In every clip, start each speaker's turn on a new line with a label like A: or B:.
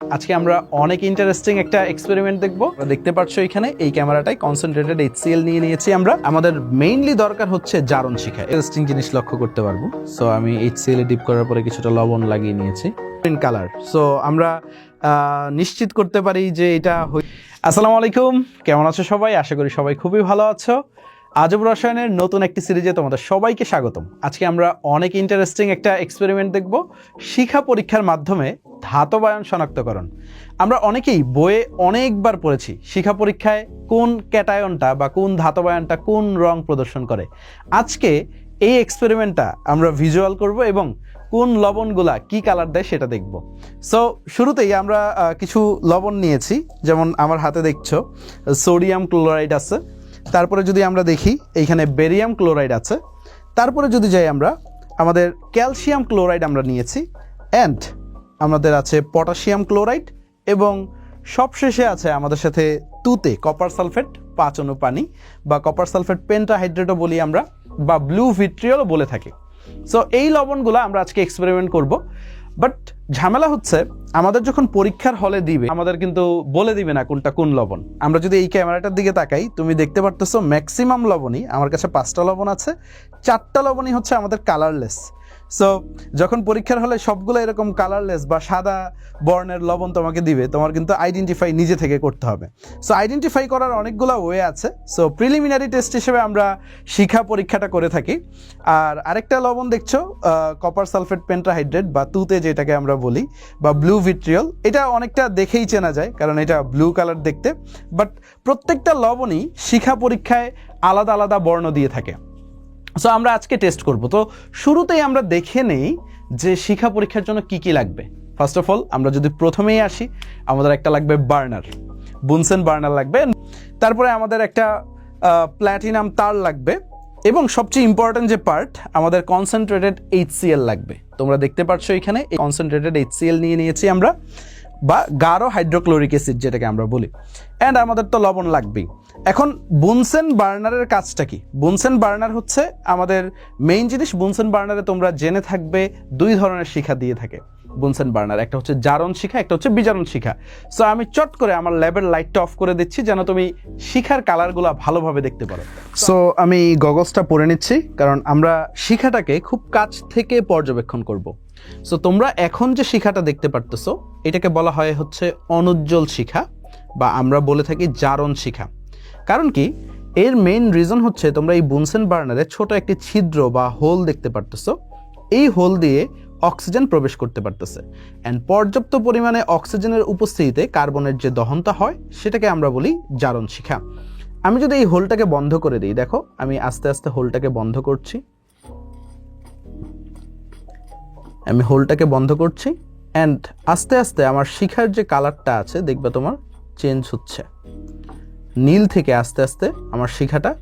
A: আজকে আমরা অনেক ইন্টারেস্টিং একটা এক্সপেরিমেন্ট দেখব। দেখতে পাচ্ছ এখানে, এই ক্যামেরাটাই কনসেন্ট্রেটেড এইচসিএল নিয়ে নিয়েছি আমরা। আমাদের মেইনলি দরকার হচ্ছে জারণ শিখা ইন্টারেস্টিং জিনিস লক্ষ্য করতে পারব। সো আমি এইচসিএল এ ডিপ করার পরে কিছুটা লবণ লাগিয়ে নিয়েছি। গ্রিন কালার সো আমরা নিশ্চিত করতে পারি যে এটা আসসালামু আলাইকুম। কেমন আছো সবাই? আশা করি সবাই খুবই ভালো আছো। আজব রসায়নের নতুন একটি সিরিজে তোমাদের সবাইকে স্বাগতম। আজকে আমরা অনেক ইন্টারেস্টিং একটা এক্সপেরিমেন্ট দেখব, শিখা পরীক্ষার মাধ্যমে ধাতবায়ন শনাক্তকরণ। আমরা অনেকেই বইয়ে অনেকবার পড়েছি শিখা পরীক্ষায় কোন ক্যাটায়নটা বা কোন ধাতবায়নটা কোন রং প্রদর্শন করে। আজকে এই এক্সপেরিমেন্টটা আমরা ভিজুয়াল করব এবং কোন লবণগুলা কি কালার দেয় সেটা দেখব। সো শুরুতেই আমরা কিছু লবণ নিয়েছি, যেমন আমার হাতে দেখছ সোডিয়াম ক্লোরাইড আছে। তারপরে যদি আমরা দেখি, এইখানে বেরিয়াম ক্লোরাইড আছে। তারপরে যদি যাই আমরা, আমাদের ক্যালসিয়াম ক্লোরাইড আমরা নিয়েছি অ্যান্ড আমাদের আছে পটাশিয়াম ক্লোরাইড, এবং সবশেষে আছে আমাদের সাথে তুতে কপার সালফেট পাঁচ অণু পানি, বা কপার সালফেট পেন্টাহাইড্রেটও বলি আমরা, বা ব্লু ভিট্রিয়লও বলে থাকি। সো এই লবণগুলো আমরা আজকে এক্সপেরিমেন্ট করব। বাট ঝামেলা হচ্ছে, আমাদের যখন পরীক্ষার হলে দিবে, আমাদের কিন্তু বলে দিবে না কোনটা কোন লবণ। আমরা যদি এই ক্যামেরাটার দিকে তাকাই, তুমি দেখতে পারতেছো ম্যাক্সিমাম লবণই, আমার কাছে পাঁচটা লবণ আছে, চারটা লবণই হচ্ছে আমাদের কালারলেস সো যখন পরীক্ষার হলে সবগুলো এরকম কালারলেস বা সাদা বর্ণের লবণ তোমাকে দিবে, তোমার কিন্তু আইডেন্টিফাই নিজে থেকে করতে হবে। সো আইডেন্টিফাই করার অনেকগুলো ওয়ে আছে। সো প্রিলিমিনারি টেস্ট হিসেবে আমরা শিখা পরীক্ষাটা করে থাকি। আর আরেকটা লবণ দেখছ কপার সালফেট পেন্টাহাইড্রেট বা তুতে যেটাকে আমরা বলি, বা ব্লু ভিট্রিয়ল এটা অনেকটা দেখেই চেনা যায়, কারণ এটা ব্লু কালার দেখতে। বাট প্রত্যেকটা লবণই শিখা পরীক্ষায় আলাদা আলাদা বর্ণ দিয়ে থাকে। সো আমরা আজকে টেস্ট করব। তো শুরুতেই আমরা দেখে নেই যে শিখা পরীক্ষার জন্য কি কি লাগবে। ফার্স্ট অফ অল আমরা যদি প্রথমেই আসি, আমাদের একটা লাগবে বার্নার। বুনসেন বার্নার লাগবে। তারপরে আমাদের একটা প্ল্যাটিনাম তার লাগবে। এবং সবচেয়ে ইম্পর্ট্যান্ট যে পার্ট আমাদের কনসেন্ট্রেটেড এইচসিএল লাগবে। তোমরা দেখতে পাচ্ছ এখানে কনসেন্ট্রেটেড এইচসিএল নিয়ে নিয়েছি আমরা। বা গাঢ় হাইড্রোক্লোরিক অ্যাসিড যেটাকে আমরা বলি। অ্যান্ড আমাদের তো লবণ লাগবেই। এখন বুনসেন বার্নারের কাজটা কি? বুনসেন বার্নার হচ্ছে আমাদের মেইন জিনিস বুনসেন বার্নারে তোমরা জেনে থাকবে দুই ধরনের শিখা দিয়ে থাকে। Bunsen burner. একটা হচ্ছে জারণ শিখা, একটা হচ্ছে বিজারণ শিখা। সো আমি চট করে আমার ল্যাবের লাইটটা অফ করে দিচ্ছি যেন তুমি শিখার কালারগুলো ভালোভাবে দেখতে পারো। সো আমি গগলসটা পরে নিচ্ছি, কারণ আমরা শিখাটাকে খুব কাছ থেকে পর্যবেক্ষণ করব। সো তোমরা এখন যে শিখাটা দেখতে পারতেছো, এটাকে বলা হয় হচ্ছে অনুজ্জ্বল শিখা, বা আমরা বলে থাকি জারণ শিখা। কারণ কি? এর মেইন রিজন হচ্ছে তোমরা এই বুনসেন বার্নারে ছোট একটি ছিদ্র বা হোল দেখতে পারতেছো। এই হোল দিয়ে অক্সিজেন প্রবেশ করতে পারতেছে। অ্যান্ড পর্যাপ্ত পরিমাণে অক্সিজেনের উপস্থিতিতে কার্বনের যে দহনটা হয়, সেটাকে আমরা বলি জারণ শিখা। আমি যদি এই হোলটাকে বন্ধ করে দিই, দেখো, আমি আস্তে আস্তে হোলটাকে বন্ধ করছি। আমি হোলটাকে বন্ধ করছি। অ্যান্ড আস্তে আস্তে আমার শিখার যে কালারটা আছে, দেখবে তোমার, চেঞ্জ হচ্ছে। নীল থেকে আস্তে আস্তে আমার শিখাটা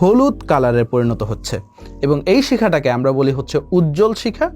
A: হলুদ কালারে পরিণত হচ্ছে। এবং এই শিখাটাকে আমরা বলি হচ্ছে উজ্জ্বল শিখা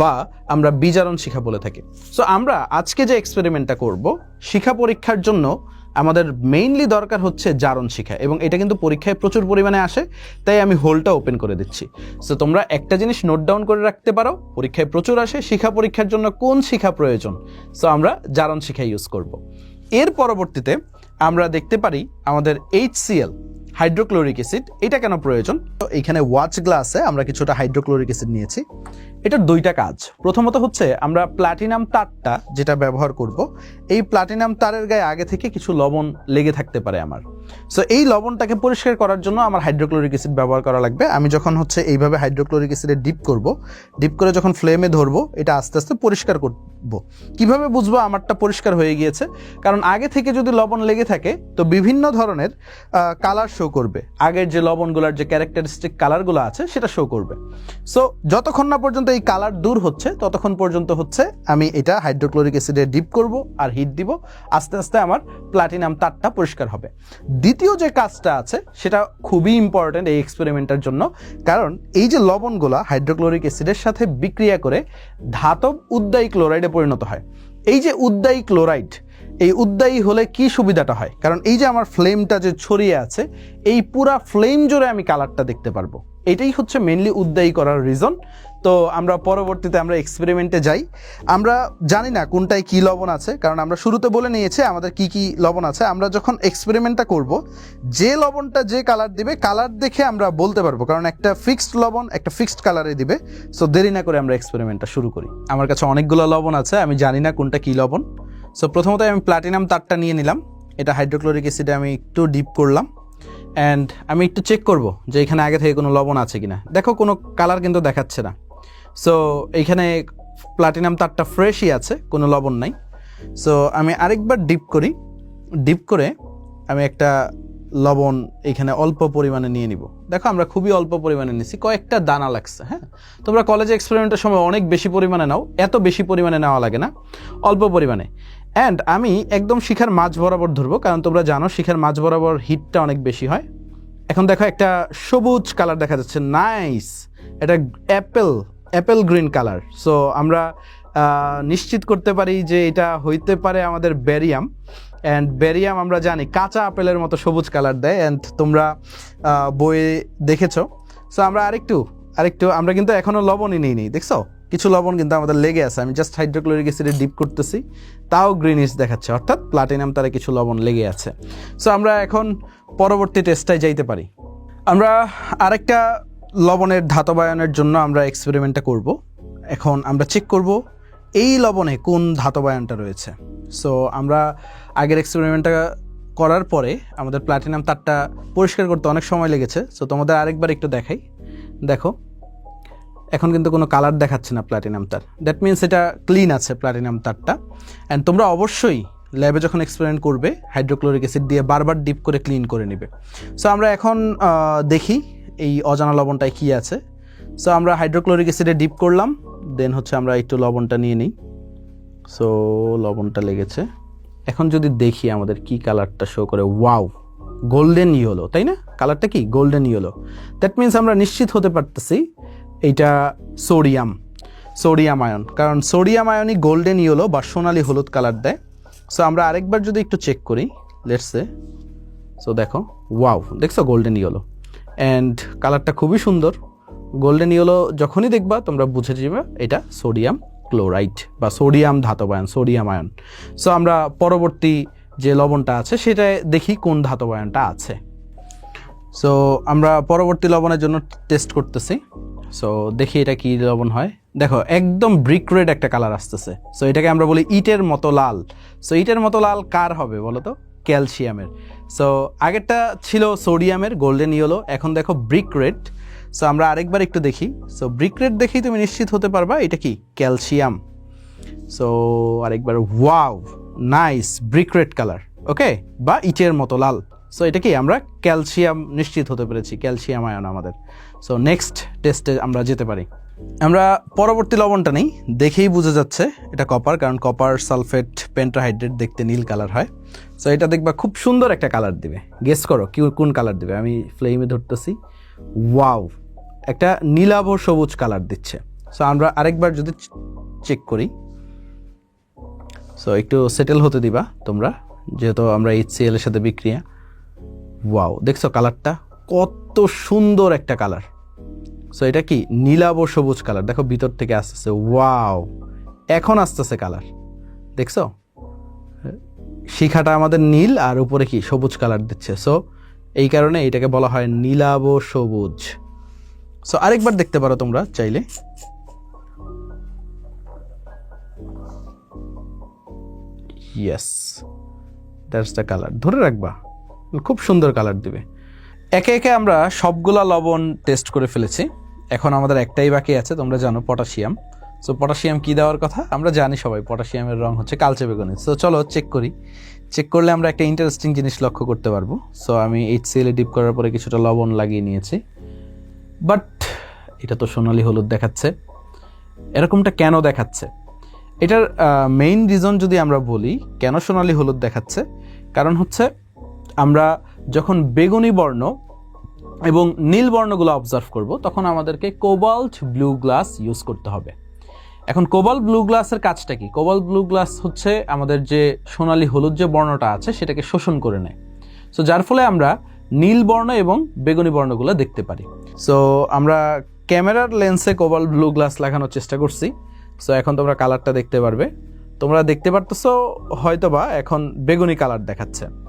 A: বা আমরা বিজারণ শিখা বলে থাকি। সো আমরা আজকে যে এক্সপেরিমেন্টটা করব, শিখা পরীক্ষার জন্য আমাদের মেইনলি দরকার হচ্ছে জারণ শিখা এবং এটা কিন্তু পরীক্ষায় প্রচুর পরিমাণে আসে, তাই আমি হোলটা ওপেন করে দিচ্ছি। সো তোমরা একটা জিনিস নোট ডাউন করে রাখতে পারো, পরীক্ষায় প্রচুর আসে, শিখা পরীক্ষার জন্য কোন শিখা প্রয়োজন? সো আমরা জারণ শিখা ইউজ করব। এর পরবর্তীতে আমরা দেখতে পারি আমাদের এইচসিএল হাইড্রোক্লোরিক অ্যাসিড, এটা কেন প্রয়োজন? তো এখানে ওয়াচ গ্লাসে আমরা কিছুটা হাইড্রোক্লোরিক অ্যাসিড নিয়েছি। এটার দুইটা কাজ। প্রথমত হচ্ছে, আমরা প্লাটিনাম তারটা যেটা ব্যবহার করব, এই প্লাটিনাম তারের গায়ে আগে থেকে কিছু লবণ লেগে থাকতে পারে আমার। সো এই লবণটাকে পরিষ্কার করার জন্য আমার হাইড্রোক্লোরিক অ্যাসিড ব্যবহার করা লাগবে। আমি যখন হচ্ছে এইভাবে হাইড্রোক্লোরিক অ্যাসিডে ডিপ করব, ডিপ করে যখন ফ্লেমে ধরবো, এটা আস্তে আস্তে পরিষ্কার করব। কীভাবে বুঝব আমারটা পরিষ্কার হয়ে গিয়েছে? কারণ আগে থেকে যদি লবণ লেগে থাকে, তো বিভিন্ন ধরনের কালার শো করবে। আগের যে লবণগুলোর যে ক্যারেক্টারিস্টিক কালারগুলো আছে, সেটা শো করবে। সো যতক্ষণ না পর্যন্ত এই কালার দূর হচ্ছে, ততক্ষণ পর্যন্ত হচ্ছে আমি এটা হাইড্রোক্লোরিক অ্যাসিডে ডিপ করব আর হিট দিব। আস্তে আস্তে আমার প্লাটিনাম তারটা পরিষ্কার হবে। দ্বিতীয় যে কাজটা আছে, সেটা খুবই ইম্পর্ট্যান্ট এই এক্সপেরিমেন্টের জন্য। কারণ এই যে লবণগুলা হাইড্রোক্লোরিক অ্যাসিডের সাথে বিক্রিয়া করে ধাতব উদ্দায়ী ক্লোরাইডে পরিণত হয়। এই যে উদ্দায়ী ক্লোরাইড এই উদ্যায়ী হলে কি সুবিধাটা হয়? কারণ এই যে আমার ফ্লেমটা যে ছড়িয়ে আছে, এই পুরা ফ্লেম জোরে আমি কালারটা দেখতে পারব। এটাই হচ্ছে মেনলি উদ্যায়ী করার রিজন তো আমরা পরবর্তীতে আমরা এক্সপেরিমেন্টে যাই। আমরা জানি না কোনটায় কি লবণ আছে, কারণ আমরা শুরুতে বলে নিয়েছি আমাদের কি কি লবণ আছে। আমরা যখন এক্সপেরিমেন্টটা করব, যে লবণটা যে কালার দিবে কালার দেখে আমরা বলতে পারব। কারণ একটা ফিক্সড লবণ একটা ফিক্সড কালারে দিবে। সো দেরি না করে আমরা এক্সপেরিমেন্টটা শুরু করি। আমার কাছে অনেকগুলো লবণ আছে, আমি জানি না কোনটা কি লবণ। সো প্রথমত আমি প্লাটিনাম তারটা নিয়ে নিলাম। এটা হাইড্রোক্লোরিক অ্যাসিডে আমি একটু ডিপ করলাম। অ্যান্ড আমি একটু চেক করব যে এখানে আগে থেকে কোনো লবণ আছে কিনা। দেখো, কোনো কালার কিন্তু দেখাচ্ছে না। সো এইখানে প্লাটিনাম তারটা ফ্রেশই আছে, কোনো লবণ নাই। সো আমি আরেকবার ডিপ করি। ডিপ করে আমি একটা লবণ এখানে অল্প পরিমাণে নিয়ে নিব। দেখো, আমরা খুবই অল্প পরিমাণে নিছি। কয়েকটা দানা লাগছে হ্যাঁ? তোমরা কলেজে এক্সপেরিমেন্টের সময় অনেক বেশি পরিমাণে নাও। এত বেশি পরিমাণে নেওয়া লাগে না। অল্প পরিমাণে। অ্যান্ড আমি একদম শিখার মাঝ বরাবর ধরবো, কারণ তোমরা জানো শিখার মাঝ বরাবর হিটটা অনেক বেশি হয়। এখন দেখো একটা সবুজ কালার দেখা যাচ্ছে নাইস এটা apple apple green colour so আমরা নিশ্চিত করতে পারি যে এটা হইতে পারে আমাদের ব্যারিয়াম অ্যান্ড ব্যারিয়াম আমরা জানি কাঁচা আপেলের মতো সবুজ কালার দেয় অ্যান্ড তোমরা বইয়ে দেখেছ। সো আমরা আরেকটু আরেকটু, আমরা কিন্তু এখনও লবণই নিই নি দেখছ? কিছু লবণ কিন্তু আমাদের লেগে আছে। আমি জাস্ট হাইড্রোক্লোরিক অ্যাসিডে ডিপ করতেছি। তাও গ্রিনিশ দেখাচ্ছে, অর্থাৎ প্লাটিনাম তারা কিছু লবণ লেগে আছে। সো আমরা এখন পরবর্তী টেস্টটায় যাইতে পারি। আমরা আরেকটা লবণের ধাতবায়নের জন্য আমরা এক্সপেরিমেন্টটা করব। এখন আমরা চেক করব এই লবণে কোন ধাতবায়নটা রয়েছে। সো আমরা আগের এক্সপেরিমেন্টটা করার পরে আমাদের প্লাটিনাম তারটা পরিষ্কার করতে অনেক সময় লেগেছে। সো তোমাদের আরেকবার একটু দেখাই। দেখো। এখন কিন্তু কোনো কালার দেখাচ্ছে না প্লাটিনাম তার। দ্যাট মিনস এটা ক্লিন আছে প্লাটিনাম তারটা। অ্যান্ড তোমরা অবশ্যই ল্যাবে যখন এক্সপেরিমেন্ট করবে হাইড্রোক্লোরিক অ্যাসিড দিয়ে বারবার ডিপ করে ক্লিন করে নেবে। সো আমরা এখন দেখি এই অজানা লবণটায় কী আছে। সো আমরা হাইড্রোক্লোরিক অ্যাসিডে ডিপ করলাম দেন হচ্ছে আমরা একটু লবণটা নিয়ে নিই। সো লবণটা লেগেছে। এখন যদি দেখি আমাদের কি কালারটা শো করে। ওয়াও গোল্ডেন ইয়েলো তাই না? কালারটা কি? গোল্ডেন ইয়েলো দ্যাট মিনস আমরা নিশ্চিত হতে পারতেছি এইটা সোডিয়াম সোডিয়াম আয়ন। কারণ সোডিয়াম আয়নই গোল্ডেন ইয়েলো বা সোনালি হলুদ কালার দেয়। সো আমরা আরেকবার যদি একটু চেক করি লেটসে সো দেখো ওয়াও দেখছ গোল্ডেন ইয়েলো অ্যান্ড কালারটা খুবই সুন্দর। গোল্ডেন ইয়েলো যখনই দেখবা, তোমরা বুঝে যাবে এটা সোডিয়াম ক্লোরাইড বা সোডিয়াম ধাতবায়ন সোডিয়াম আয়ন। সো আমরা পরবর্তী যে লবণটা আছে, সেটা দেখি কোন ধাতবায়নটা আছে। সো আমরা পরবর্তী লবণের জন্য টেস্ট করতেছি। সো দেখি এটা কি লবণ হয়। দেখো, একদম ব্রিক রেড একটা কালার আসতেছে। সো এটাকে আমরা বলি ইটের মতো লাল। সো ইটের মতো লাল কার হবে বলো তো ক্যালসিয়ামের। সো আগেরটা ছিল সোডিয়ামের গোল্ডেন ইয়েলো এখন দেখো ব্রিক রেড সো আমরা আরেকবার একটু দেখি। সো ব্রিক রেড দেখেই তুমি নিশ্চিত হতে পারবা এটা কি? ক্যালসিয়াম। সো আরেকবার wow nice brick red colour okay বা ইটের মতো লাল। সো এটা কি? আমরা ক্যালসিয়াম নিশ্চিত হতে পেরেছি, ক্যালসিয়াম আয়ন আমাদের। সো নেক্সট টেস্টে আমরা যেতে পারি। আমরা পরবর্তী লবণটা নেই, দেখেই বোঝা যাচ্ছে এটা কপার কারণ কপার সালফেট পেন্টাহাইড্রেট দেখতে নীল কালার হয়। সো এটা দেখবা খুব সুন্দর একটা কালার দিবে। গেস করো কি, কোন কালার দিবে? আমি ফ্লেমে ধরতেছি। ওয়াও একটা নীলাভ সবুজ কালার দিচ্ছে। সো আমরা আরেকবার যদি চেক করি। সো একটু সেটেল হতে দিবা তোমরা, যেহেতু আমরা এইচসিএল এর সাথে বিক্রিয়া। ওয়াও দেখছ কালারটা কত সুন্দর একটা কালার সো এটা কি? নীলাভ সবুজ কালার দেখো, ভিতর থেকে আসতেছে। ওয়াও এখন আসতেছে কালার দেখছ? শিখাটা আমাদের নীল আর উপরে কি? সবুজ কালার দিচ্ছে। সো এই কারণে এটাকে বলা হয় নীলাভ সবুজ। সো আরেকবার দেখতে পারো তোমরা চাইলে। ইয়েস দ্যাটস দ্য কালার ধরে রাখবা। খুব সুন্দর কালার দিবে। একে একে আমরা সবগুলা লবণ টেস্ট করে ফেলেছি। এখন আমাদের একটাই বাকি আছে, তোমরা জানো পটাশিয়াম। সো পটাশিয়াম কি দেওয়ার কথা? আমরা জানি সবাই পটাশিয়ামের রং হচ্ছে কালচে বেগুনি। সো চলো চেক করি। চেক করলে আমরা একটা ইন্টারেস্টিং জিনিস লক্ষ্য করতে পারব। সো আমি এইচ সিএলে ডিপ করার পরে কিছুটা লবণ লাগিয়ে নিয়েছি। বাট এটা তো সোনালি হলুদ দেখাচ্ছে। এরকমটা কেন দেখাচ্ছে? এটার মেইন রিজন যদি আমরা বলি, কেন সোনালি হলুদ দেখাচ্ছে? কারণ হচ্ছে আমরা যখন বেগুনি বর্ণ এবং নীল বর্ণগুলো অবজার্ভ করব, তখন আমাদেরকে কোবাল্ট ব্লু গ্লাস ইউজ করতে হবে। এখন কোবাল্ট ব্লু গ্লাসের কাজটা কি? কোবাল্ট ব্লু গ্লাস হচ্ছে আমাদের যে সোনালি হলুদ যে বর্ণটা আছে, সেটাকে শোষণ করে নেয়। সো যার ফলে আমরা নীল বর্ণ এবং বেগুনি বর্ণগুলো দেখতে পারি। সো আমরা ক্যামেরার লেন্সে কোবাল ব্লু গ্লাস লাগানোর চেষ্টা করছি। সো এখন তোমরা কালারটা দেখতে পারবে। তোমরা দেখতে পারতেছো হয়তোবা এখন বেগুনি কালার দেখাচ্ছে।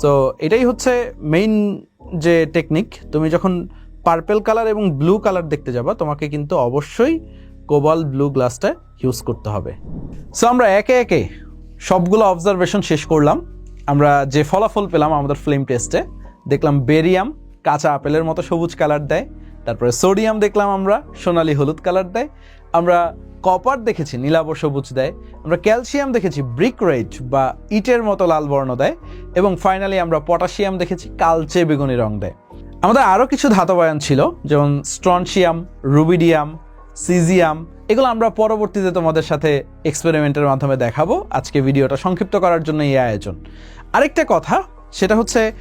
A: সো এটাই হচ্ছে মেইন যে টেকনিক তুমি যখন পার্পেল কালার এবং ব্লু কালার দেখতে যাবা, তোমাকে কিন্তু অবশ্যই কোবাল ব্লু গ্লাসটা ইউজ করতে হবে। সো আমরা একে একে সবগুলো অবজারভেশন শেষ করলাম। আমরা যে ফলাফল পেলাম আমাদের ফ্লেম টেস্টে দেখলাম বেরিয়াম কাঁচা আপেলের মতো সবুজ কালার দেয়, তারপরে সোডিয়াম দেখলাম আমরা সোনালি হলুদ কালার দেয়। আমরা কপার দেখেছি, নীলাভ সবুজ দেয়। আমরা ক্যালসিয়াম দেখেছি, ব্রিক রেড বা ইটের মতো লাল বর্ণ দেয়। এবং ফাইনালি আমরা পটাশিয়াম দেখেছি, কালচে বেগুনি রং দেয়। আমাদের আরও কিছু ধাতবায়ন ছিল, যেমন স্ট্রনশিয়াম রুবিডিয়াম সিজিয়াম এগুলো আমরা পরবর্তীতে তোমাদের সাথে এক্সপেরিমেন্টের মাধ্যমে দেখাবো। আজকে ভিডিওটা সংক্ষিপ্ত করার জন্য এই আয়োজন। আরেকটা কথা, সেটা হচ্ছে,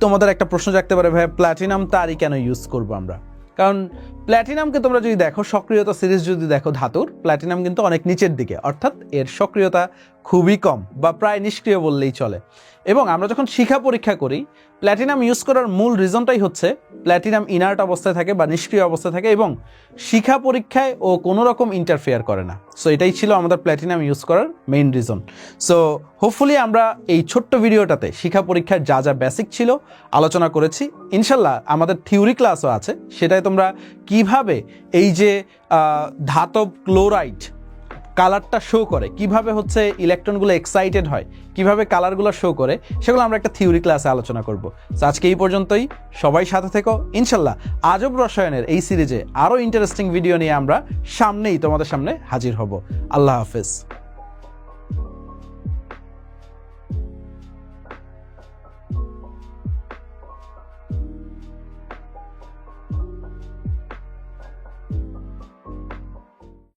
A: তোমাদের একটা প্রশ্ন জাগতে পারে ভাই প্ল্যাটিনাম তারই কেন ইউজ করব আমরা? কারণ প্ল্যাটিনামকে তোমরা যদি দেখো, সক্রিয়তা সিরিজ যদি দেখো ধাতুর, প্ল্যাটিনাম কিন্তু অনেক নিচের দিকে, অর্থাৎ এর সক্রিয়তা খুবই কম বা প্রায় নিষ্ক্রিয় বললেই চলে। এবং আমরা যখন শিখা পরীক্ষা করি প্ল্যাটিনাম ইউজ করার মূল রিজনটাই হচ্ছে প্ল্যাটিনাম ইনার্ট অবস্থায় থাকে বা নিষ্ক্রিয় অবস্থায় থাকে এবং শিখা পরীক্ষায় ও কোনো রকম ইন্টারফেয়ার করে না। সো এটাই ছিল আমাদের প্ল্যাটিনাম ইউজ করার মেইন রিজন সো হোপফুলি আমরা এই ছোট্ট ভিডিওটাতে শিখা পরীক্ষার যা যা বেসিক ছিল আলোচনা করেছি। ইনশাল্লাহ আমাদের থিওরি ক্লাসও আছে। সেটাই তোমরা কীভাবে এই যে ধাতব ক্লোরাইড কালারটা শো করে। কীভাবে হচ্ছে ইলেকট্রনগুলো এক্সাইটেড হয়, কীভাবে কালারগুলো শো করে, সেগুলো আমরা একটা থিওরি ক্লাসে আলোচনা করব। তো আজকে এই পর্যন্তই। সবাই সাথে থেকো। ইনশাল্লাহ আজব রসায়নের এই সিরিজে আরও ইন্টারেস্টিং ভিডিও নিয়ে আমরা সামনেই তোমাদের সামনে হাজির হব। আল্লাহ হাফেজ।